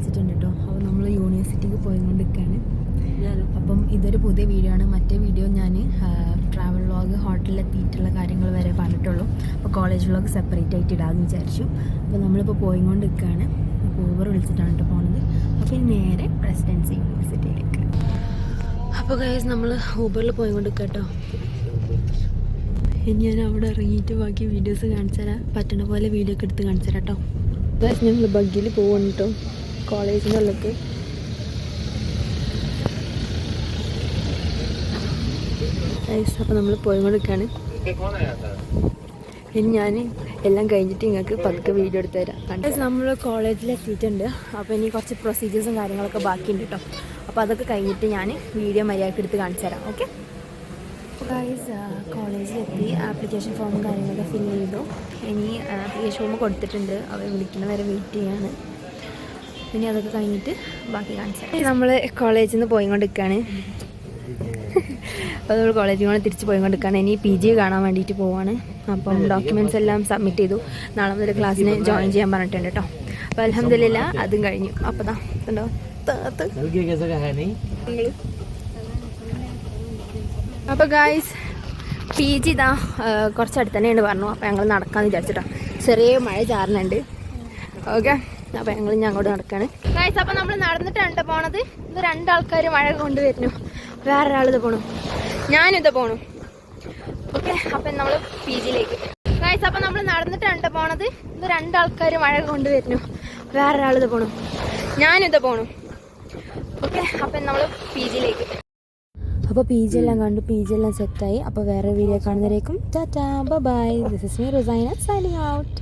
വിളിച്ചിട്ടുണ്ട് കേട്ടോ അപ്പോൾ നമ്മൾ യൂണിവേഴ്സിറ്റിക്ക് പോയിക്കൊണ്ടിരിക്കുകയാണ് അപ്പം ഇതൊരു പുതിയ വീഡിയോ ആണ്. മറ്റേ വീഡിയോ ഞാൻ ട്രാവൽ വ്ളോഗ് ഹോട്ടലിലെത്തിയിട്ടുള്ള കാര്യങ്ങൾ വരെ പറഞ്ഞിട്ടുള്ളൂ. അപ്പോൾ കോളേജ് വ്ളോഗ് സെപ്പറേറ്റ് ആയിട്ട് ഇടാമെന്ന് വിചാരിച്ചു. അപ്പോൾ നമ്മളിപ്പോൾ പോയിക്കൊണ്ട് നിൽക്കുകയാണ് അപ്പോൾ ഊബർ വിളിച്ചിട്ടാണ് കേട്ടോ പോണത്. അപ്പോൾ നേരെ പ്രസിഡൻസി യൂണിവേഴ്സിറ്റിയിലേക്ക് അപ്പോൾ ഗൈസ് നമ്മൾ ഊബറിൽ പോയിക്കൊണ്ട് കേട്ടോ ഇനി ഞാൻ അവിടെ ഇറങ്ങിയിട്ട് ബാക്കി വീഡിയോസ് കാണിച്ചു തരാം പറ്റണ പോലെ വീഡിയോ ഒക്കെ എടുത്ത് കാണിച്ചു തരാം കേട്ടോ ഞങ്ങൾ ബഗ്ഗിൽ പോകണം കേട്ടോ കോളേജിന്റെ ഉള്ളിലേക്ക് അപ്പോൾ നമ്മൾ പോയിക്കൊണ്ടിരിക്കുകയാണ് ഇനി ഞാൻ എല്ലാം കഴിഞ്ഞിട്ട് നിങ്ങൾക്ക് പതുക്കെ വീഡിയോ എടുത്ത് തരാം. കണ്ടത് നമ്മൾ കോളേജിൽ എത്തിയിട്ടുണ്ട്. അപ്പോൾ ഇനി കുറച്ച് പ്രൊസീജിയേഴ്സും കാര്യങ്ങളൊക്കെ ബാക്കിയുണ്ട് കേട്ടോ അപ്പോൾ അതൊക്കെ കഴിഞ്ഞിട്ട് ഞാൻ വീഡിയോ മര്യാദയ്ക്ക് എടുത്ത് കാണിച്ചു തരാം. Okay guys കോളേജിലെത്തി. ആപ്ലിക്കേഷൻ ഫോമും കാര്യങ്ങളൊക്കെ ഫില്ല് ചെയ്തു. ഇനി ആപ്ലിക്കേഷൻ ഫോം കൊടുത്തിട്ടുണ്ട്. അവർ വിളിക്കുന്നവരെ വെയിറ്റ് ചെയ്യാണ്. ഇനി അതൊക്കെ കഴിഞ്ഞിട്ട് ബാക്കി കാണിച്ചു നമ്മൾ കോളേജിൽ നിന്ന് പോയിക്കൊണ്ടിരിക്കുകയാണ് അപ്പോൾ നമ്മൾ കോളേജിൽ കൂടെ തിരിച്ച് പോയിക്കൊണ്ടിരിക്കുകയാണ് ഇനി പി ജി കാണാൻ വേണ്ടിയിട്ട് പോവാണ്. അപ്പം ഡോക്യുമെന്റ്സ് എല്ലാം സബ്മിറ്റ് ചെയ്തു. നാളെ മുതൽ ക്ലാസ്സിന് ജോയിൻ ചെയ്യാൻ പറഞ്ഞിട്ടുണ്ട് കേട്ടോ അപ്പോൾ അലഹമില്ല അതും കഴിഞ്ഞു. അപ്പോൾ ദാ ഉണ്ടോ അപ്പോൾ ഗായ്സ് പി ജി ഇതാ കുറച്ചടുത്ത് തന്നെയാണ് പറഞ്ഞു. അപ്പോൾ ഞങ്ങൾ നടക്കാമെന്ന് വിചാരിച്ചിട്ടോ. ചെറിയ മഴ ചാറുന്നുണ്ട്. ഓക്കെ അപ്പോൾ ഞങ്ങൾ അങ്ങോട്ട് നടക്കാണ്. ഗായ്സ് അപ്പോൾ നമ്മൾ നടന്നിട്ടാണ് പോണത്. ഇത് രണ്ടാൾക്കാർ മഴ കൊണ്ടുവരുന്നു. വേറൊരാളിത് പോണു. ഞാനിത് പോണു. ഓക്കെ അപ്പം നമ്മൾ പി ജിയിലേക്ക് ഗായ്സ് അപ്പോൾ നമ്മൾ നടന്നിട്ടാണ് പോണത്. ഇത് രണ്ടാൾക്കാർ മഴ കൊണ്ടുവരുന്നു. വേറൊരാളിത് പോണു. ഞാനിത് പോണു. ഓക്കെ അപ്പം നമ്മൾ പി ജിയിലേക്ക് അപ്പോൾ പി ജി എല്ലാം കണ്ടു. പി ജി എല്ലാം സെറ്റായി. അപ്പോൾ വേറെ video കാണുന്നവരേക്കും tata bye this is me Rusaina signing out